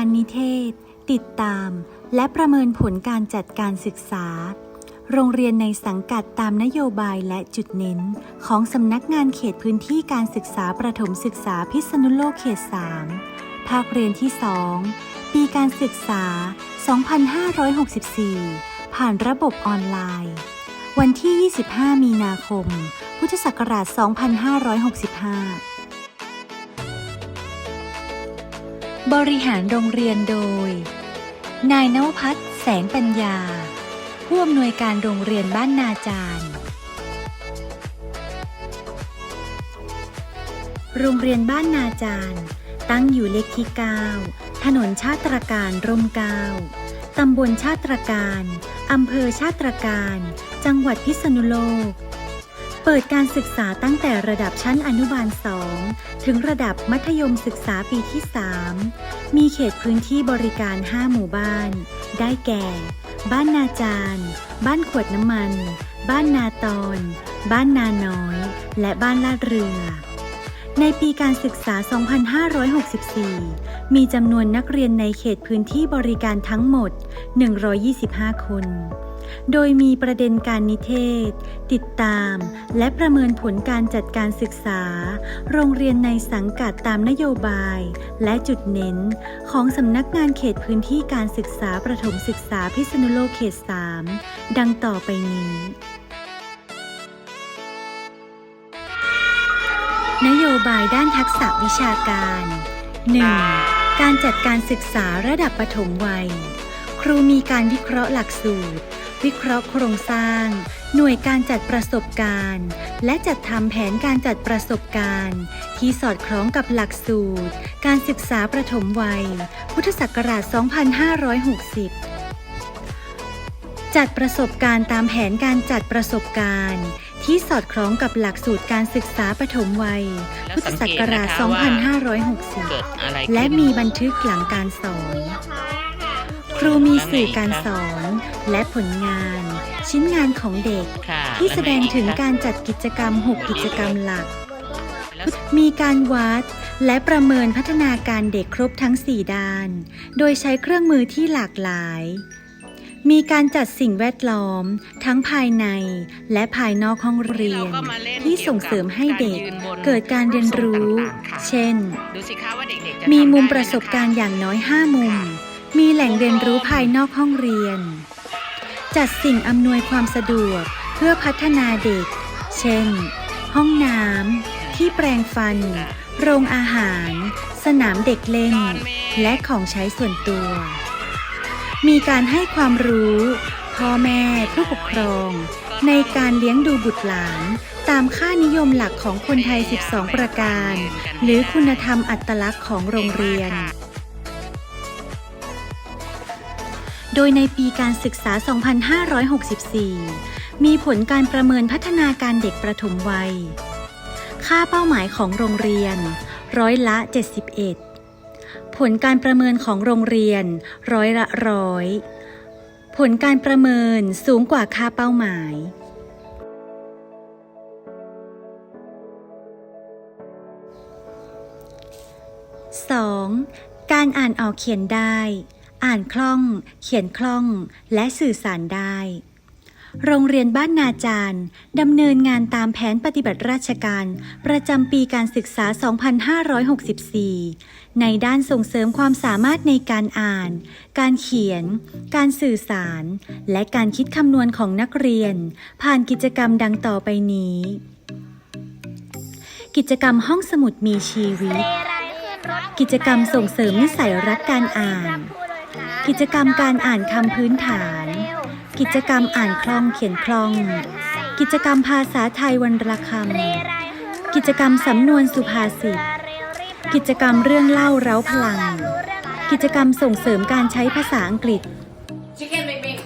การนิเทศ ติดตาม และประเมินผลการจัดการศึกษา โรงเรียนในสังกัดตามนโยบายและจุดเน้น ของสำนักงานเขตพื้นที่การศึกษาประถมศึกษาพิษณุโลกเขต 3 ภาคเรียนที่ 2 ปีการศึกษา 2564 ผ่านระบบออนไลน์ วันที่ 25 มีนาคม พุทธศักราช 2565 บริหารโรงเรียนโดย นายนวพัฒน์แสงปัญญา ผู้อำนวยการโรงเรียนบ้านนาจารย์ โรงเรียนบ้านนาจารย์ ตั้งอยู่เลขที่ 9 ถนนชาติตรการร่มเกล้าตำบลชาติตรการอำเภอชาติตรการ จังหวัดพิษณุโลก เปิดการศึกษาตั้งแต่ระดับชั้นอนุบาล2 ถึงระดับมัธยมศึกษาปีที่ 3 มีเขตพื้นที่บริการ 5 หมู่บ้าน ได้แก่ บ้านนาจาร บ้านขวดน้ำมัน บ้านนาตอน บ้านนาน้อย และบ้านลาดเรือ ในปีการศึกษา 2564 มีจำนวนนักเรียนในเขตพื้นที่บริการทั้งหมด 125 คน โดยมีประเด็นการนิเทศ ติดตาม และประเมินผลการจัดการศึกษา โรงเรียนในสังกัดตามนโยบาย และจุดเน้น ของสำนักงานเขตพื้นที่การศึกษาประถมศึกษาพิษณุโลกเขต 3 ดังต่อไปนี้นโยบายด้านทักษะวิชาการ 1. การจัดการศึกษาระดับปฐมวัย ครูมีการวิเคราะห์หลักสูตร วิเคราะห์โครงสร้าง หน่วยการจัดประสบการณ์ และจัดทำแผนการจัดประสบการณ์ ที่สอดคล้องกับหลักสูตร การศึกษาประถมวัย พุทธศักราช 2560 จัดประสบการณ์ตามแผนการจัดประสบการณ์ ที่สอดคล้องกับหลักสูตรการศึกษาปฐมวัย พุทธศักราชเกิด2560อะไรขึ้นและมีบันทึกหลังการสอน ครูมีสื่อการสอนและผลงาน ชิ้นงานของเด็กค่ะที่แสดงถึงล้วไการจัดกิจกรรม 6 กิจกรรมหลักแล้วมีการวัดและประเมินพัฒนาการเด็กครบทั้ง 4 ด้าน โดยใช้เครื่องมือที่หลากหลาย มีการจัดสิ่งแวดล้อม ทั้งภายในและภายนอกห้องเรียนราก็มาล่นที่ส่งเสริมให้เด็กกี่ยวบเกิดการเรียนรู้ต่างๆค่ะเช่นดูสิคะว่าเด็กๆจะมีทำมุมได้ไหประสบการณ์นคอย่างน้อย 5 มุม มีแหล่งเรียนรู้ภายนอกห้องเรียน จัดสิ่งอำนวยความสะดวกเพื่อพัฒนาเด็ก เช่น ห้องน้ำที่แปรงฟัน โรงอาหาร สนามเด็กเล่น และของใช้ส่วนตัว มีการให้ความรู้ พ่อแม่ผู้ปกครอง ในการเลี้ยงดูบุตรหลาน ตามค่านิยมหลักของคนไทย 12 ประการ หรือคุณธรรมอัตลักษณ์ของโรงเรียน โดยในปีการศึกษา 2564 มีผลการประเมินพัฒนาการเด็กประถมวัย ค่าเป้าหมายของโรงเรียน ร้อยละ 71 ผลการประเมินของโรงเรียน ร้อยละร้อย ผลการประเมินสูงกว่าค่าเป้าหมาย 2. การอ่านออกเขียนได้ อ่านคล่อง เขียนคล่อง และสื่อสารได้ โรงเรียนบ้านนาจารย์ดำเนินงานตามแผนปฏิบัติราชการ ประจำปีการศึกษา 2564 ในด้านส่งเสริมความสามารถในการอ่าน การเขียน การสื่อสาร และการคิดคำนวณของนักเรียน ผ่านกิจกรรมดังต่อไปนี้ กิจกรรมห้องสมุดมีชีวิต กิจกรรมส่งเสริมนิสัยรักการอ่าน กิจกรรมการอ่านคำพื้นฐาน กิจกรรมอ่านคล่องเขียนคล่อง กิจกรรมภาษาไทยวันละคำกิจกรรมสำนวนสุภาษิต กิจกรรมเรื่องเล่าเร้าพลัง กิจกรรมส่งเสริมการใช้ภาษาอังกฤษ Chicken big big.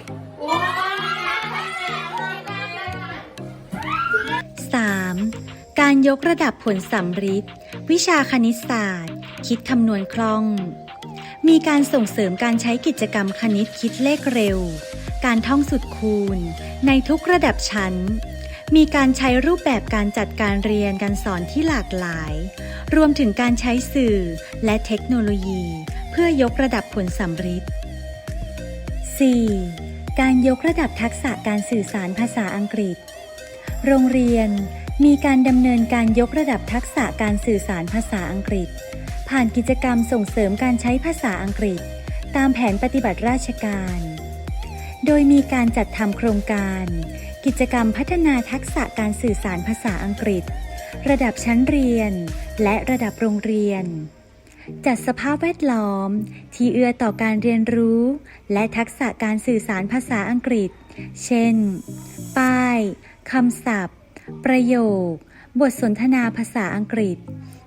3. การยกระดับผลสัมฤทธิ์วิชาคณิตศาสตร์ คิดคำนวณคล่อง มีการส่งเสริมการใช้กิจกรรมคณิตคิดเลขเร็ว การท่องสุดคูณ ในทุกระดับชั้น มีการใช้รูปแบบการจัดการเรียนการสอนที่หลากหลาย รวมถึงการใช้สื่อและเทคโนโลยี เพื่อยกระดับผลสัมฤทธิ์ 4. การยกระดับทักษะการสื่อสารภาษาอังกฤษ โรงเรียนมีการดำเนินการยกระดับทักษะการสื่อสารภาษาอังกฤษ ผ่านกิจกรรมส่งเสริมการใช้ภาษาอังกฤษ ตามแผนปฏิบัติราชการ โดยมีการจัดทำโครงการ กิจกรรมพัฒนาทักษะการสื่อสารภาษาอังกฤษ ระดับชั้นเรียน และระดับโรงเรียน จัดสภาพแวดล้อม ที่เอื้อต่อการเรียนรู้ และทักษะการสื่อสารภาษาอังกฤษ เช่น ป้ายคำศัพท์ ประโยค บทสนทนาภาษาอังกฤษ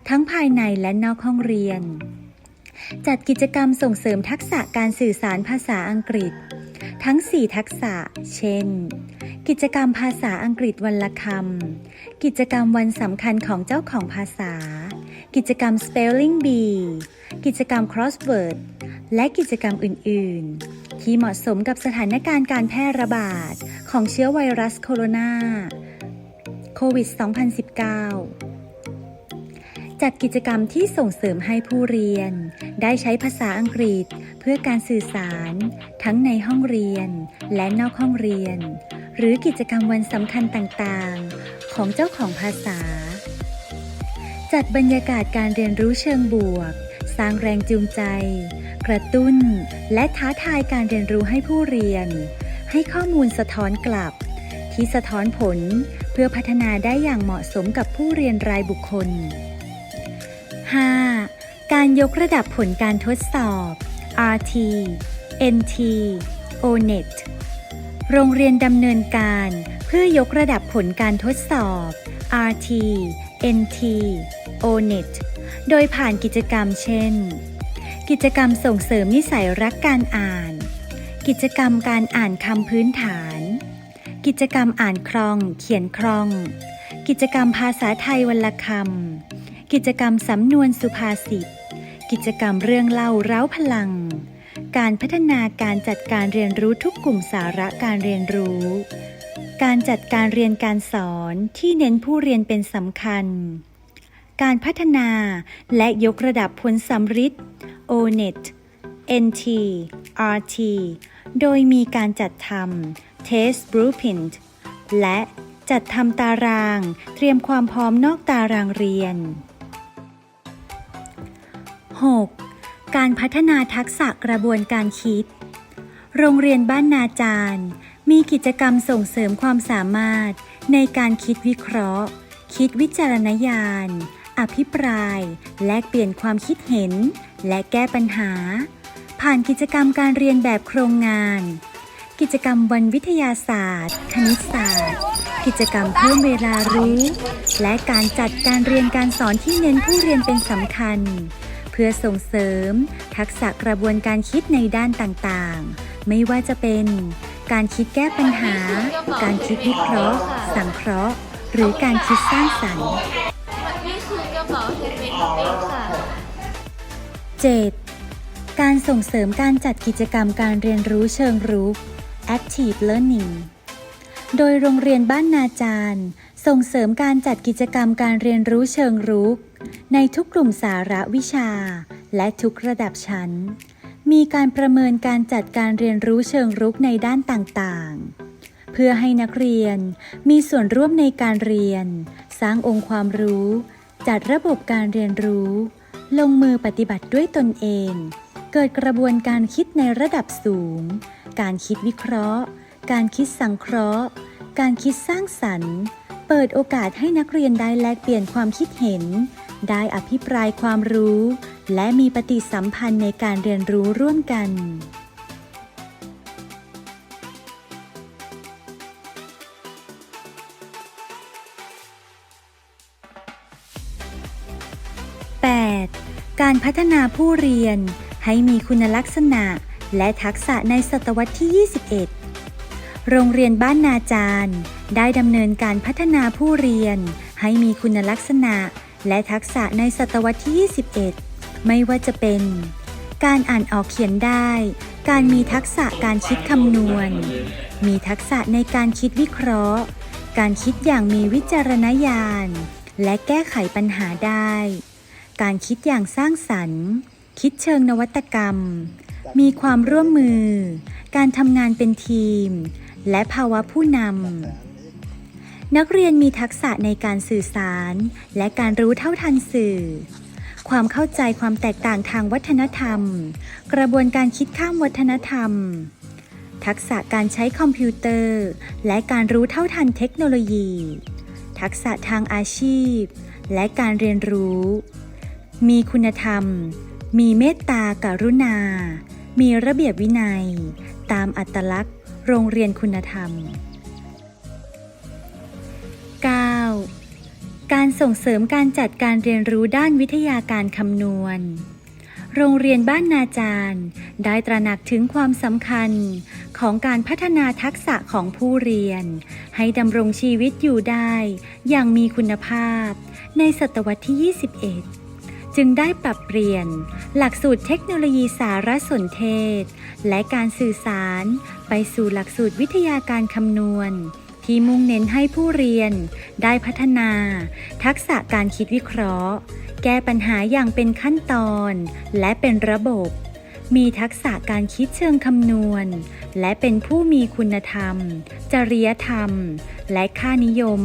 ทั้งภายในและนอกห้องเรียน จัดกิจกรรมส่งเสริมทักษะการสื่อสารภาษาอังกฤษ ทั้ง 4 ทักษะ เช่น กิจกรรมภาษาอังกฤษวันละคำ กิจกรรมวันสำคัญของเจ้าของภาษา กิจกรรม Spelling Bee กิจกรรม Crossword และกิจกรรมอื่น ๆ ที่เหมาะสมกับสถานการณ์การแพร่ระบาดของเชื้อไวรัสโคโรนาโควิด 2019 จัดกิจกรรมที่ส่งเสริมให้ผู้เรียน ได้ใช้ภาษาอังกฤษ เพื่อการสื่อสาร ทั้งในห้องเรียน และนอกห้องเรียน หรือกิจกรรมวันสำคัญต่างๆ ของเจ้าของภาษา จัดบรรยากาศการเรียนรู้เชิงบวก สร้างแรงจูงใจ กระตุ้น และท้าทายการเรียนรู้ให้ผู้เรียน ให้ข้อมูลสะท้อนกลับ ที่สะท้อนผลเพื่อพัฒนาได้อย่างเหมาะสมกับผู้เรียนรายบุคคล 5. การยกระดับผลการทดสอบ RT NT ONET โรงเรียนดำเนินการเพื่อยกระดับผลการทดสอบ RT NT ONET โดยผ่านกิจกรรมเช่น กิจกรรมส่งเสริมนิสัยรักการอ่าน กิจกรรมการอ่านคำพื้นฐาน กิจกรรมอ่านคลอง เขียนคลอง กิจกรรมภาษาไทยวันละคำ กิจกรรมสำนวนสุภาษิต กิจกรรมเรื่องเล่าเร้าพลัง การพัฒนาการจัดการเรียนรู้ทุกกลุ่มสาระการเรียนรู้ การจัดการเรียนการสอนที่เน้นผู้เรียนเป็นสำคัญ การพัฒนาและยกระดับผลสำฤทธิ์ ONET NT RT โดยมีการจัดทำ Test Blueprint และจัดทำตาราง เตรียมความพร้อมนอกตารางเรียน 6. การพัฒนาทักษะกระบวนการคิด โรงเรียนบ้านนาจารย์ มีกิจกรรมส่งเสริมความสามารถ ในการคิดวิเคราะห์ คิดวิจารณญาณ อภิปราย แลกเปลี่ยนความคิดเห็น และแก้ปัญหา ผ่านกิจกรรมการเรียนแบบโครงงาน กิจกรรมวันวิทยาศาสตร์ คณิตศาสตร์กิจกรรมเพิ่มเวลารู้ และการจัดการเรียนการสอนที่เน้นผู้เรียนเป็นสำคัญ พื่อส่งเสริม ทักษะกระบวนการคิดในด้านต่างๆ ไม่ว่าจะเป็น การคิดแก้ปัญหา การคิดวิเคราะห์ สังเคราะห์ หรือการคิดสร้างสรรค์ นี่คือกระเป๋าเฮลเมตของเองค่ะ 7. การส่งเสริมการจัดกิจกรรมการเรียนรู้เชิงรุก Active Learning โดยโรงเรียนบ้านนาจารย์ ส่งเสริมการจัดกิจกรรมการเรียนรู้เชิงรุก ในทุกกลุ่มสาระวิชา และทุกระดับชั้น มีการประเมินการจัดการเรียนรู้เชิงรุกในด้านต่างๆ เพื่อให้นักเรียนมีส่วนร่วมในการเรียน สร้างองค์ความรู้ จัดระบบการเรียนรู้ ลงมือปฏิบัติด้วยตนเอง เกิดกระบวนการคิดในระดับสูง การคิดวิเคราะห์ การคิดสังเคราะห์ การคิดสร้างสรรค์เปิดโอกาสให้นักเรียนได้แลกเปลี่ยนความคิดเห็น ได้อภิปรายความรู้ และมีปฏิสัมพันธ์ในการเรียนรู้ร่วมกัน 8. การพัฒนาผู้เรียนให้มีคุณลักษณะและทักษะในศตวรรษที่ 21 โรงเรียนบ้านนาจารย์ ได้ดำเนินการพัฒนาผู้เรียนให้มีคุณลักษณะ และทักษะในศตวรรษที่ 21 ไม่ว่าจะเป็น การอ่านออกเขียนได้ การมีทักษะการคิดคำนวณ มีทักษะในการคิดวิเคราะห์ การคิดอย่างมีวิจารณญาณ และแก้ไขปัญหาได้ การคิดอย่างสร้างสรรค์ คิดเชิงนวัตกรรม มีความร่วมมือ การทำงานเป็นทีม และภาวะผู้นำ นักเรียนมีทักษะในการสื่อสาร และการรู้เท่าทันสื่อ ความเข้าใจความแตกต่างทางวัฒนธรรม กระบวนการคิดข้ามวัฒนธรรม ทักษะการใช้คอมพิวเตอร์ และการรู้เท่าทันเทคโนโลยี ทักษะทางอาชีพ และการเรียนรู้ มีคุณธรรม มีเมตตากรุณา มีระเบียบวินัย ตามอัตลักษณ์ โรงเรียนคุณธรรม การส่งเสริมการจัดการเรียนรู้ด้านวิทยาการคำนวณ โรงเรียนบ้านนาจารย์ ได้ตระหนักถึงความสำคัญของการพัฒนาทักษะของผู้เรียน ให้ดำรงชีวิตอยู่ได้ อย่างมีคุณภาพ ในศตวรรษที่ 21 จึงได้ปรับเปลี่ยน หลักสูตรเทคโนโลยีสารสนเทศ และการสื่อสาร ไปสู่หลักสูตรวิทยาการคำนวณ ที่มุ่งเน้นให้ผู้เรียน ได้พัฒนา ทักษะการคิดวิเคราะห์ แก้ปัญหาอย่างเป็นขั้นตอน และเป็นระบบ มีทักษะการคิดเชิงคำนวณ และเป็นผู้มีคุณธรรม จริยธรรม และค่านิยม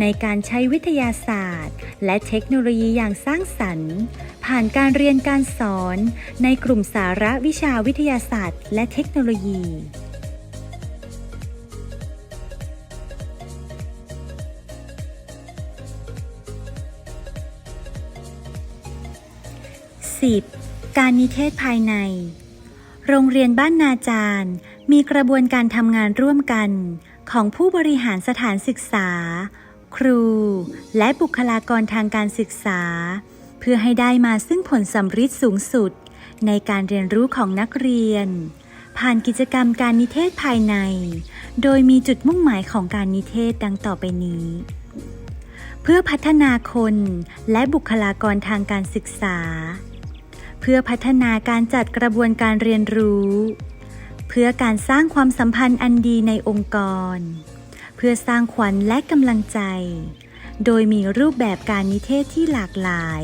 ในการใช้วิทยาศาสตร์ และเทคโนโลยีอย่างสร้างสรรค์ ผ่านการเรียนการสอน ในกลุ่มสาระวิชาวิทยาศาสตร์ และเทคโนโลยี 10. การนิเทศภายใน โรงเรียนบ้านนาจารย์ มีกระบวนการทำงานร่วมกัน ของผู้บริหารสถานศึกษา ครู และบุคลากรทางการศึกษา เพื่อให้ได้มาซึ่งผลสำฤทธิ์สูงสุด ในการเรียนรู้ของนักเรียน ผ่านกิจกรรมการนิเทศภายใน โดยมีจุดมุ่งหมายของการนิเทศดังต่อไปนี้เพื่อพัฒนาคนและบุคลากรทางการศึกษา เพื่อพัฒนาการจัดกระบวนการเรียนรู้ เพื่อการสร้างความสัมพันธ์อันดีในองค์กร เพื่อสร้างขวัญและกำลังใจ โดยมีรูปแบบการนิเทศที่หลากหลาย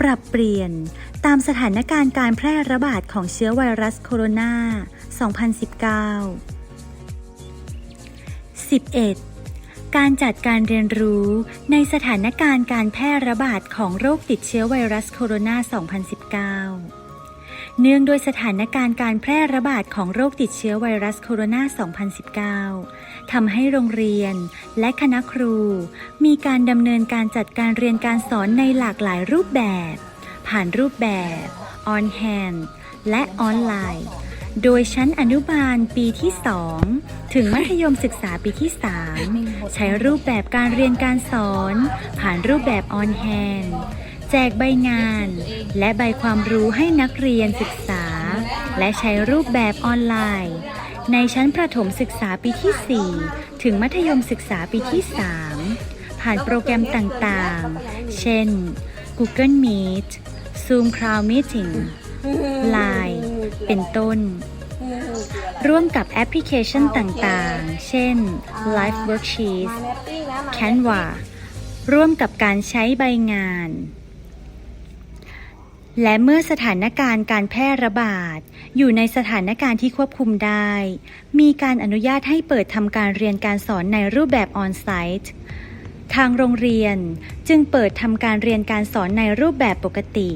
ปรับเปลี่ยนตามสถานการณ์การแพร่ระบาดของเชื้อไวรัสโคโรนา 2019 11. การจัดการเรียนรู้ในสถานการณ์การแพร่ระบาดของโรคติดเชื้อไวรัสโคโรนา 2019 เนื่องโดวยสถานการณ์การแพร่ระบาดของโรคติดเชื้อไวรัสโคโรนา 2019 ทำให้โรงเรียนและคณะครู มีการดำเนินการจัดการเรียนการสอนในหลากหลายรูปแบบ ผ่านรูปแบบ on hand และออนไลน์ โดยชั้นอนุบาลปีที่ 2 ถึงมัธยมศึกษาปีที่ 3 ใช้รูปแบบการเรียนการสอน ผ่านรูปแบบ on hand แจกใบงาน และใบความรู้ให้นักเรียนศึกษา และใช้รูปแบบออนไลน์ ในชั้นประถมศึกษาปีที่ 4 ถึงมัธยมศึกษาปีที่ 3 ผ่านโปรแกรมต่างๆ เช่น Google Meet Zoom Cloud Meeting Line เป็นต้น ร่วมกับแอปพลิเคชันต่างๆ เช่น Live Worksheet Canva ร่วมกับการใช้ใบงาน และเมื่อสถานการณ์การแพร่ระบาด อยู่ในสถานการณ์ที่ควบคุมได้ มีการอนุญาตให้เปิดทำการเรียนการสอนในรูปแบบออนไซต์ทางโรงเรียนจึงเปิดทำการเรียนการสอนในรูปแบบปกติ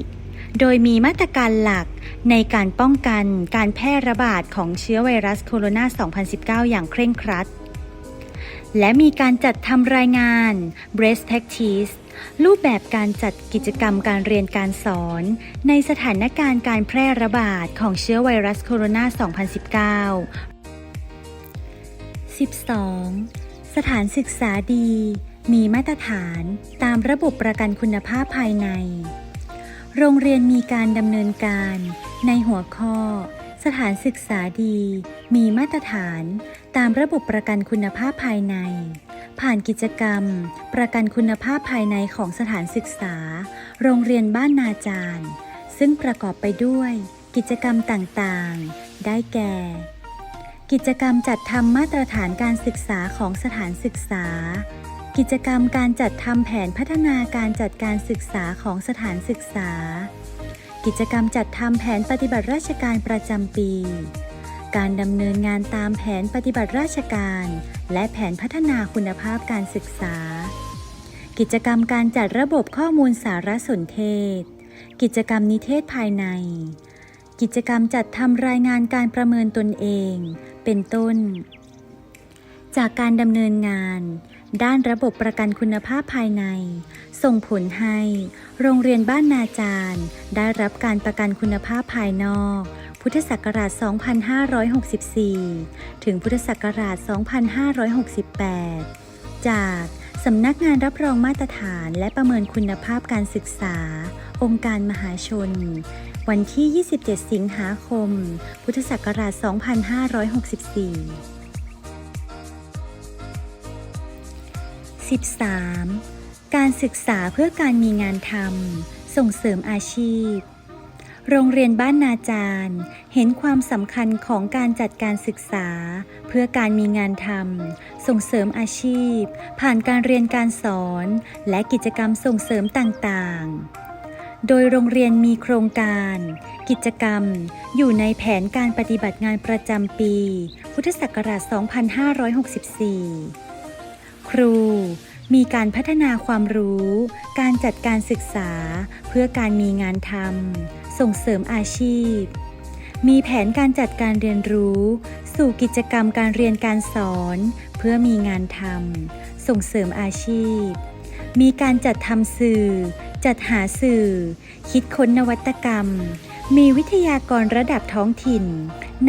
โดยมีมาตรการหลักในการป้องกันการแพร่ระบาดของเชื้อไวรัสโคโรนา 2019 อย่างเคร่งครัด และมีการจัดทำรายงาน Breast Practice รูปแบบการจัดกิจกรรมการเรียนการสอน ในสถานการณ์การแพร่ระบาดของเชื้อไวรัสโคโรนา 2019 12. สถานศึกษาดี มีมาตรฐานตามระบบประกันคุณภาพภายใน โรงเรียนมีการดำเนินการ ในหัวข้อ สถานศึกษาดี มีมาตรฐาน ตามระบบประกันคุณภาพภายใน ผ่านกิจกรรม ประกันคุณภาพภายในของสถานศึกษา โรงเรียนบ้านนาจารย์ ซึ่งประกอบไปด้วย กิจกรรมต่างๆ ได้แก่ กิจกรรมจัดทำมาตรฐานการศึกษาของสถานศึกษา กิจกรรมการจัดทำแผนพัฒนาการจัดการศึกษาของสถานศึกษา กิจกรรมจัดทำแผนปฏิบัติราชการประจำปี การดำเนินงานตามแผนปฏิบัติราชการ และแผนพัฒนาคุณภาพการศึกษา กิจกรรมการจัดระบบข้อมูลสารสนเทศ กิจกรรมนิเทศภายใน กิจกรรมจัดทำรายงานการประเมินตนเอง เป็นต้น จากการดำเนินงาน ด้านระบบประกันคุณภาพภายใน ส่งผลให้ โรงเรียนบ้านนาจารย์ ได้รับการประกันคุณภาพภายนอก พุทธศักราช 2564 ถึงพุทธศักราช 2568 จากสำนักงานรับรองมาตรฐานและประเมินคุณภาพการศึกษา องค์การมหาชน วันที่ 27 สิงหาคม พุทธศักราช 2564 13. การศึกษาเพื่อการมีงานทำส่งเสริมอาชีพ โรงเรียนบ้านนาจารย์ เห็นความสำคัญของการจัดการศึกษา เพื่อการมีงานทำส่งเสริมอาชีพ ผ่านการเรียนการสอน และกิจกรรมส่งเสริมต่างๆโดยโรงเรียนมีโครงการ กิจกรรม อยู่ในแผนการปฏิบัติงานประจำปี พุทธศักราช 2564 ครูมีการพัฒนาความรู้ การจัดการศึกษา เพื่อการมีงานทำส่งเสริมอาชีพ มีแผนการจัดการเรียนรู้ สู่กิจกรรมการเรียนการสอน เพื่อมีงานทำส่งเสริมอาชีพ มีการจัดทำสื่อ จัดหาสื่อ คิดค้นนวัตกรรม มีวิทยากรระดับท้องถิ่น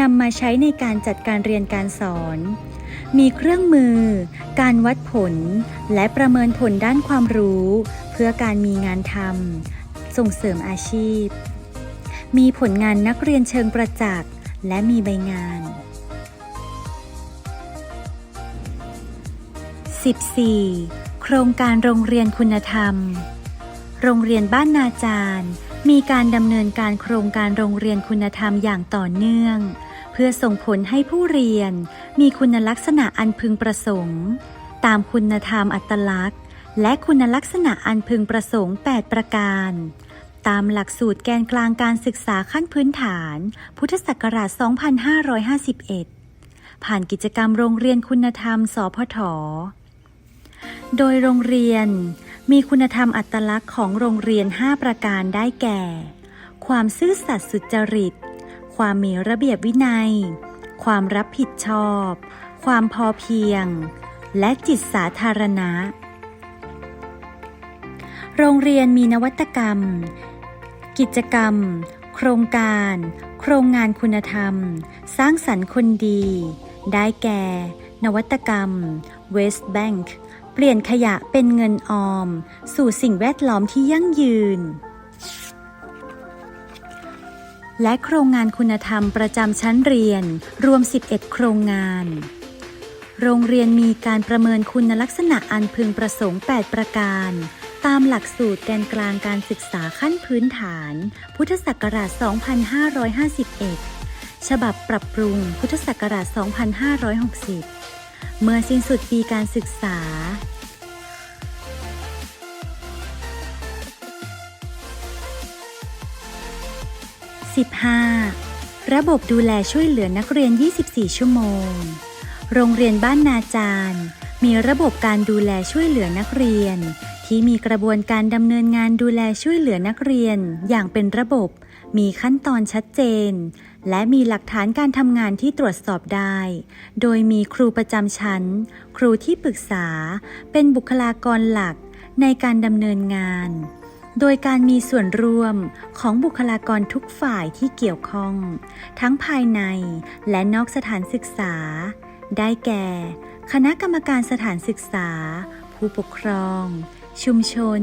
นำมาใช้ในการจัดการเรียนการสอน มีเครื่องมือ การวัดผล และประเมินผลด้านความรู้ เพื่อการมีงานทำส่งเสริมอาชีพ มีผลงานนักเรียนเชิงประจักษ์ และมีใบงาน 14. โครงการโรงเรียนคุณธรรม โรงเรียนบ้านนาจารย์ มีการดำเนินการโครงการโรงเรียนคุณธรรมอย่างต่อเนื่อง เพื่อส่งผลให้ผู้เรียน มีคุณลักษณะอันพึงประสงค์ ตามคุณธรรมอัตลักษณ์ และคุณลักษณะอันพึงประสงค์ 8 ประการ ตามหลักสูตรแกนกลางการศึกษาขั้นพื้นฐาน พุทธศักราช 2551 ผ่านกิจกรรมโรงเรียนคุณธรรม สพทโดยโรงเรียนมีคุณธรรมอัตลักษณ์ของโรงเรียน 5 ประการได้แก่ ความซื่อสัตย์สุจริต ความมีระเบียบวินัย ความรับผิดชอบ ความพอเพียง และจิตสาธารณะ โรงเรียนมีนวัตกรรม กิจกรรม โครงการ โครงงานคุณธรรม สร้างสรรค์คนดี ได้แก่ นวัตกรรม West Bank เปลี่ยนขยะเป็นเงินออม สู่สิ่งแวดล้อมที่ยั่งยืน และโครงงานคุณธรรมประจำชั้นเรียน รวม 11 โครงงาน โรงเรียนมีการประเมินคุณลักษณะอันพึงประสงค์ 8 ประการ ตามหลักสูตรแกนกลางการศึกษาขั้นพื้นฐาน พุทธศักราช 2551 ฉบับปรับปรุง พุทธศักราช 2560 เมื่อสิ้นสุดปีการศึกษา 15. ระบบดูแลช่วยเหลือนักเรียน 24 ชั่วโมง โรงเรียนบ้านนาจารย์ มีระบบการดูแลช่วยเหลือนักเรียน ที่มีกระบวนการดำเนินงานดูแลช่วยเหลือนักเรียน อย่างเป็นระบบ มีขั้นตอนชัดเจน และมีหลักฐานการทำงานที่ตรวจสอบได้ โดยมีครูประจำชั้น ครูที่ปรึกษา เป็นบุคลากรหลักในการดำเนินงาน โดยการมีส่วนร่วมของบุคลากรทุกฝ่ายที่เกี่ยวข้อง ทั้งภายในและนอกสถานศึกษา ได้แก่ คณะกรรมการสถานศึกษา ผู้ปกครอง ชุมชน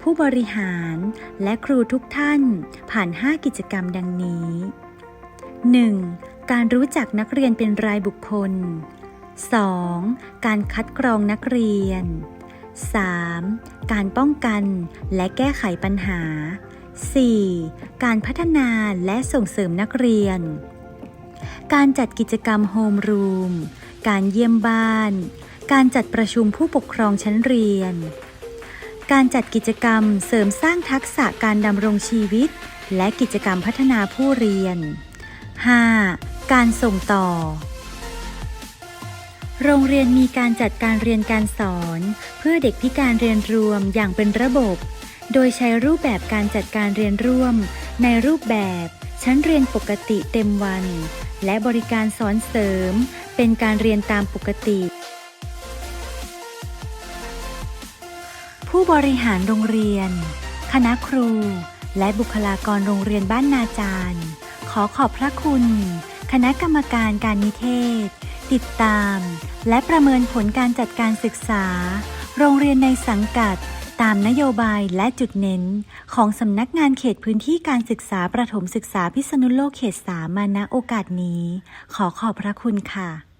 ผู้บริหาร และครูทุกท่าน ผ่าน 5 กิจกรรมดังนี้ 1. การรู้จักนักเรียนเป็นรายบุคคล 2. การคัดกรองนักเรียน 3. การป้องกันและแก้ไขปัญหา 4. การพัฒนาและส่งเสริมนักเรียน การจัดกิจกรรมโฮมรูม การเยี่ยมบ้าน การจัดประชุมผู้ปกครองชั้นเรียน การจัดกิจกรรมเสริมสร้างทักษะการดำรงชีวิต และกิจกรรมพัฒนาผู้เรียน 5. การส่งต่อ โรงเรียนมีการจัดการเรียนการสอน เพื่อเด็กพิการเรียนรวมอย่างเป็นระบบ โดยใช้รูปแบบการจัดการเรียนร่วม ในรูปแบบ ชั้นเรียนปกติเต็มวัน และบริการสอนเสริม เป็นการเรียนตามปกติ ผู้บริหารโรงเรียน คณะครู และบุคลากรโรงเรียนบ้านนาจารย์ ขอขอบพระคุณ คณะกรรมการการนิเทศ ติดตาม และประเมินผลการจัดการศึกษา โรงเรียนในสังกัด ตามนโยบายและจุดเน้น ของสำนักงานเขตพื้นที่การศึกษาประถมศึกษาพิษณุโลกเขตสามาณโอกาสนี้ ขอขอบพระคุณค่ะ